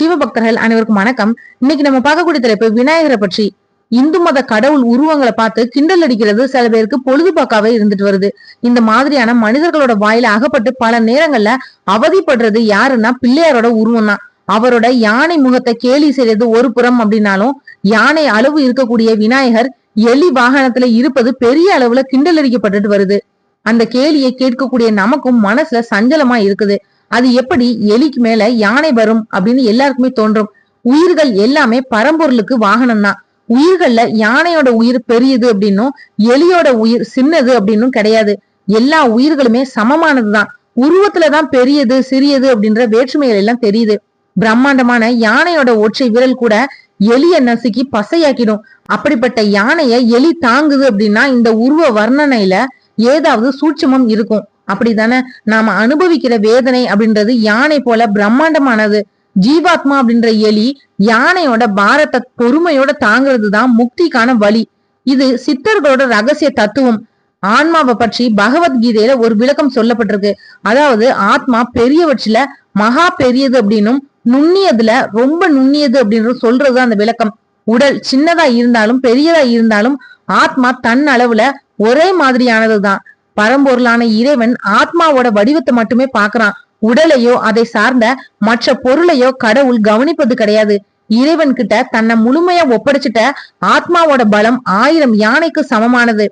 சிவபக்தர்கள் அனைவருக்கும் வணக்கம். இன்னைக்கு நம்ம பார்க்கக்கூடிய தலைப்பு விநாயகரை பற்றி. இந்து மத கடவுள் உருவங்களை பார்த்து கிண்டல் அடிக்கிறது சில பேருக்கு பொழுதுபோக்காவே இருந்துட்டு வருது. இந்த மாதிரியான மனிதர்களோட வாயில அகப்பட்டு பல நேரங்கள்ல அவதிப்படுறது யாருன்னா பிள்ளையாரோட உருவம் தான் அவரோட யானை முகத்தை கேலி செய்யறது ஒரு புறம் அப்படின்னாலும் யானை அளவு இருக்கக்கூடிய விநாயகர் எலி வாகனத்துல இருப்பது பெரிய அளவுல கிண்டல் அடிக்கப்பட்டுட்டு வருது. அந்த கேலியை கேட்கக்கூடிய நமக்கும் மனசுல சஞ்சலமா இருக்குது. அது எப்படி எலிக்கு மேல யானை வரும் அப்படின்னு எல்லாருக்குமே தோன்றும். உயிர்கள் எல்லாமே பரம்பொருளுக்கு வாகனம் தான். உயிர்கள்ல யானையோட உயிர் பெரியது அப்படின்னும் எலியோட உயிர் சின்னது அப்படின்னும் கிடையாது. எல்லா உயிர்களுமே சமமானதுதான் உருவத்துலதான் பெரியது சிறியது அப்படின்ற வேற்றுமைகள் எல்லாம் தெரியுது. பிரம்மாண்டமான யானையோட ஒற்றை விரல் கூட எலிய நசுக்கி பசையாக்கிடும். அப்படிப்பட்ட யானைய எலி தாங்குது அப்படின்னா இந்த உருவ வர்ணனையில ஏதாவது சூட்சமம் இருக்கும். அப்படித்தானே நாம அனுபவிக்கிற வேதனை அப்படின்றது யானை போல பிரம்மாண்டமானது. ஜீவாத்மா அப்படின்ற எலி யானையோட பாரத்தை பொறுமையோட தாங்கிறது தான் முக்திக்கான வழி. இது சித்தர்களோட ரகசிய தத்துவம். ஆன்மாவை பற்றி பகவத்கீதையில ஒரு விளக்கம் சொல்லப்பட்டிருக்கு. அதாவது ஆத்மா பெரியவற்றில மகா பெரியது அப்படின்னும் நுண்ணியதுல ரொம்ப நுண்ணியது அப்படின்னு சொல்றது அந்த விளக்கம். உடல் சின்னதா இருந்தாலும் பெரியதா இருந்தாலும் ஆத்மா தன் அளவுல ஒரே மாதிரியானதுதான். பரம்பொருளான இறைவன் ஆத்மாவோட வடிவத்தை மட்டுமே பாக்குறான் உடலையோ அதை சார்ந்த மற்ற பொருளையோ கடவுள் கவனிப்பது கிடையாது. இறைவன் கிட்ட தன்னை முழுமையா ஒப்படைச்சிட்ட ஆத்மாவோட பலம் ஆயிரம் யானைக்கு சமமானது.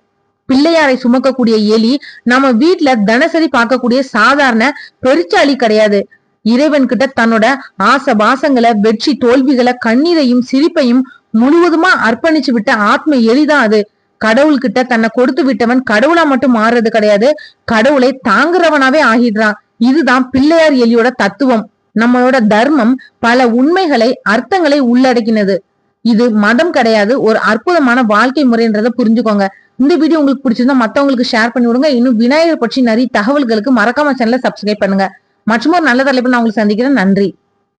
பிள்ளையாரை சுமக்கக்கூடிய எலி நம்ம வீட்ல தினசரி பார்க்கக்கூடிய சாதாரண பெருச்சாளி கிடையாது. இறைவன் கிட்ட தன்னோட ஆச பாசங்களை வெற்றி தோல்விகளை கண்ணீரையும் சிரிப்பையும் முழுவதுமா அர்ப்பணிச்சு விட்ட ஆத்ம எலிதான் அது. கடவுள் கிட்ட தன்னை கொடுத்து விட்டவன் கடவுளா மட்டும் மாறுறது கிடையாது. கடவுளை தாங்குறவனாவே ஆகிடுறான். இதுதான் பிள்ளையார் எலியோட தத்துவம். நம்மளோட தர்மம் பல உண்மைகளை அர்த்தங்களை உள்ளடக்கினது. இது மதம் கிடையாது. ஒரு அற்புதமான வாழ்க்கை முறைன்றத புரிஞ்சுக்கோங்க. இந்த வீடியோ உங்களுக்கு பிடிச்சிருந்தா மத்தவங்களுக்கு ஷேர் பண்ணி விடுங்க. இன்னும் விநாயகர் பற்றி நிறைய தகவல்களுக்கு மறக்காம சேனலை சப்ஸ்கிரைப் பண்ணுங்க. மற்றும் ஒரு நல்ல தலைப்பு நான் உங்களுக்கு சந்திக்கிறேன். நன்றி.